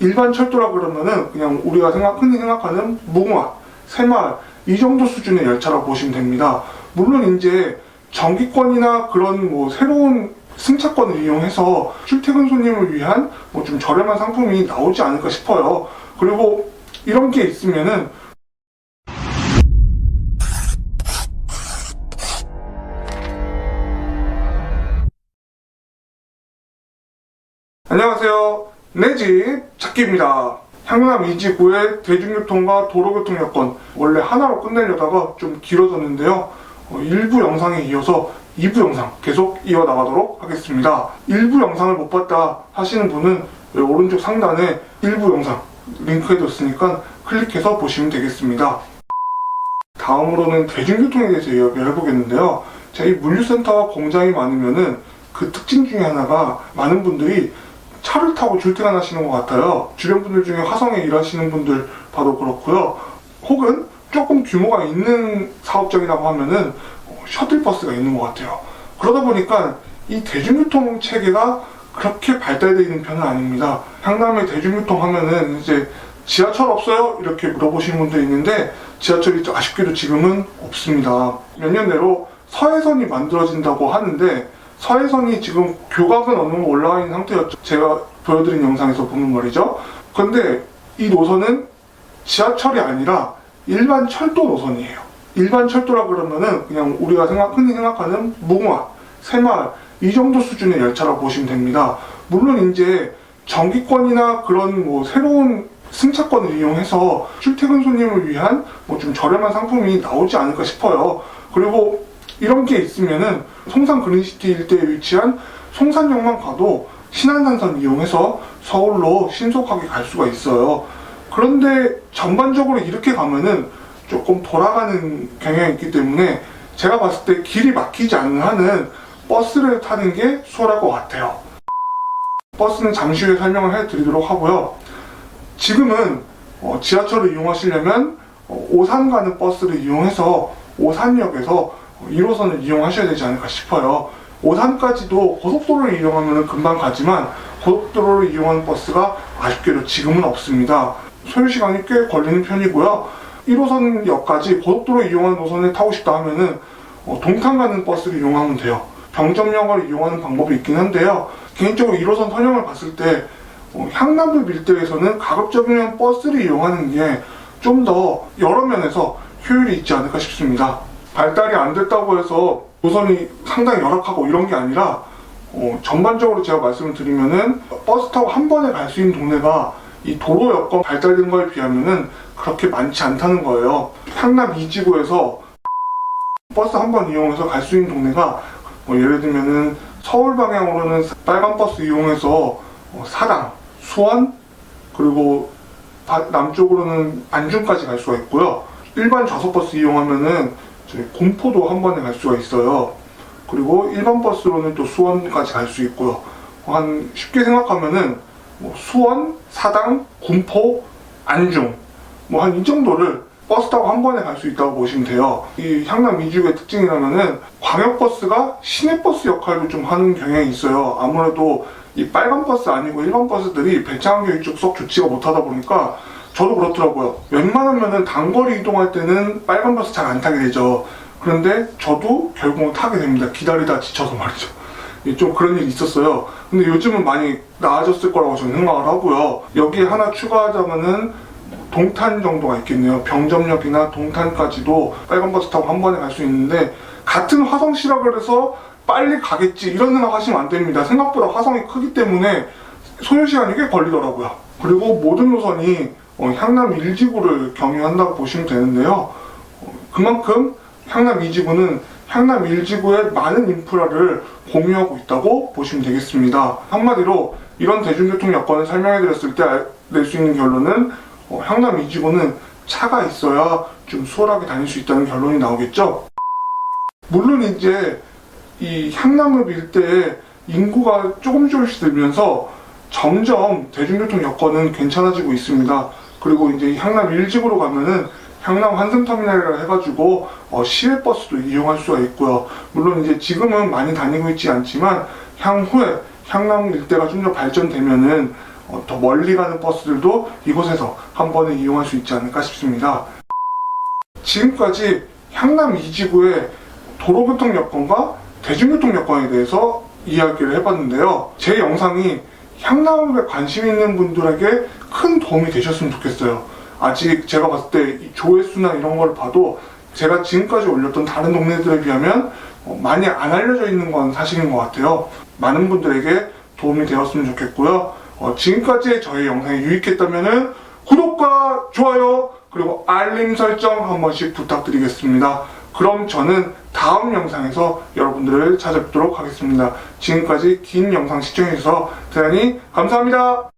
일반 철도라 그러면은 그냥 우리가 생각, 흔히 생각하는 무궁화, 새마을 이 정도 수준의 열차라고 보시면 됩니다. 물론 이제 정기권이나 그런 뭐 새로운 승차권을 이용해서 출퇴근 손님을 위한 뭐 좀 저렴한 상품이 나오지 않을까 싶어요. 그리고 이런 게 있으면은 안녕하세요. 내집 찾기입니다. 향남 이지구의 대중교통과 도로교통 여건 원래 하나로 끝내려다가 좀 길어졌는데요. 어, 일부 영상에 이어서 2부 영상 계속 이어나가도록 하겠습니다. 일부 영상을 못 봤다 하시는 분은 오른쪽 상단에 일부 영상 링크해뒀으니까 클릭해서 보시면 되겠습니다. 다음으로는 대중교통에 대해서 이야기를 해보겠는데요. 이 물류센터와 공장이 많으면은 그 특징 중에 하나가 많은 분들이 차를 타고 출퇴근하시는 것 같아요. 주변 분들 중에 화성에 일하시는 분들 봐도 그렇고요. 혹은 조금 규모가 있는 사업장이라고 하면은 어, 셔틀버스가 있는 것 같아요. 그러다 보니까 이 대중교통 체계가 그렇게 발달되어 있는 편은 아닙니다. 향남의 대중교통 하면은 이제 지하철 없어요? 이렇게 물어보시는 분도 있는데 지하철이 또 아쉽게도 지금은 없습니다. 몇 년 내로 서해선이 만들어진다고 하는데 서해선이 지금 교각은 어느 정도 올라와 있는 상태였죠. 제가 보여드린 영상에서 보면 말이죠. 근데 이 노선은 지하철이 아니라 일반 철도 노선이에요. 일반 철도라 그러면은 그냥 우리가 생각, 흔히 생각하는 무궁화, 새마을 이 정도 수준의 열차라고 보시면 됩니다. 물론 이제 정기권이나 그런 뭐 새로운 승차권을 이용해서 출퇴근 손님을 위한 뭐 좀 저렴한 상품이 나오지 않을까 싶어요. 그리고 이런 게 있으면은 송산 그린시티 일대에 위치한 송산역만 가도 신안산선 이용해서 서울로 신속하게 갈 수가 있어요. 그런데 전반적으로 이렇게 가면은 조금 돌아가는 경향이 있기 때문에 제가 봤을 때 길이 막히지 않는 한은 버스를 타는 게 수월할 것 같아요. 버스는 잠시 후에 설명을 해드리도록 하고요. 지금은 어, 지하철을 이용하시려면 어, 오산 가는 버스를 이용해서 오산역에서 어, 1호선을 이용하셔야 되지 않을까 싶어요. 오산까지도 고속도로를 이용하면 금방 가지만 고속도로를 이용하는 버스가 아쉽게도 지금은 없습니다. 소요 시간이 꽤 걸리는 편이고요. 1호선 역까지 고속도로 이용하는 노선을 타고 싶다 하면은 어, 동탄 가는 버스를 이용하면 돼요. 병점역을 이용하는 방법이 있긴 한데요. 개인적으로 1호선 선형을 봤을 때 어, 향남도 일대에서는 가급적이면 버스를 이용하는 게 좀 더 여러 면에서 효율이 있지 않을까 싶습니다. 발달이 안 됐다고 해서 노선이 상당히 열악하고 이런 게 아니라 어, 전반적으로 제가 말씀을 드리면은 버스 타고 한 번에 갈 수 있는 동네가 이 도로 여건 발달된 거에 비하면은 그렇게 많지 않다는 거예요. 향남 이지구에서 버스 한 번 이용해서 갈 수 있는 동네가 뭐 예를 들면은 서울 방향으로는 빨간 버스 이용해서 어, 사당, 수원 그리고 바- 남쪽으로는 안중까지 갈 수가 있고요. 일반 좌석 버스 이용하면은 공포도 한 번에 갈 수가 있어요. 그리고 일반 버스로는 또 수원까지 갈 수 있고요. 한 쉽게 생각하면은 뭐 수원, 사당, 군포, 안중 뭐 한 이 정도를 버스 타고 한 번에 갈 수 있다고 보시면 돼요. 이 향남 이주의 특징이라면은 광역버스가 시내버스 역할을 좀 하는 경향이 있어요. 아무래도 이 빨간 버스 아니고 일반 버스들이 환경이 좀썩 좋지가 못하다 보니까 저도 그렇더라고요. 웬만하면은 단거리 이동할 때는 빨간 버스 잘 안 타게 되죠. 그런데 저도 결국은 타게 됩니다. 기다리다 지쳐서 말이죠. 예, 좀 그런 일이 있었어요. 근데 요즘은 많이 나아졌을 거라고 저는 생각을 하고요. 여기에 하나 추가하자면은 동탄 정도가 있겠네요. 병점역이나 동탄까지도 빨간 버스 타고 한 번에 갈 수 있는데 같은 화성시라 그래서 빨리 가겠지 이런 생각 하시면 안 됩니다. 생각보다 화성이 크기 때문에 소요 시간이 꽤 걸리더라고요. 그리고 모든 노선이 어, 향남 1지구를 경유한다고 보시면 되는데요. 어, 그만큼 향남 2지구는 향남 1지구의 많은 인프라를 공유하고 있다고 보시면 되겠습니다. 한마디로 이런 대중교통 여건을 설명해 드렸을 때 낼 수 있는 결론은 어, 향남 2지구는 차가 있어야 좀 수월하게 다닐 수 있다는 결론이 나오겠죠. 물론 이제 이 향남읍 일대에 인구가 조금 조금씩 늘면서 점점 대중교통 여건은 괜찮아지고 있습니다. 그리고 이제 향남 1집으로 가면은 향남 환승터미널이라 해가지고 어, 시외버스도 이용할 수가 있고요. 물론 이제 지금은 많이 다니고 있지 않지만 향후에 향남 일대가 좀 더 발전되면은 어, 더 멀리 가는 버스들도 이곳에서 한 번에 이용할 수 있지 않을까 싶습니다. 지금까지 향남 2지구의 도로교통 여건과 대중교통 여건에 대해서 이야기를 해봤는데요. 제 영상이 향남에 관심 있는 분들에게 큰 도움이 되셨으면 좋겠어요. 아직 제가 봤을 때이 조회수나 이런 걸 봐도 제가 지금까지 올렸던 다른 동네들에 비하면 어, 많이 안 알려져 있는 건 사실인 것 같아요. 많은 분들에게 도움이 되었으면 좋겠고요. 어, 지금까지 저희 영상이 유익했다면 구독과 좋아요 그리고 알림 설정 한 번씩 부탁드리겠습니다. 그럼 저는 다음 영상에서 여러분들을 찾아뵙도록 하겠습니다. 지금까지 긴 영상 시청해주셔서 대단히 감사합니다.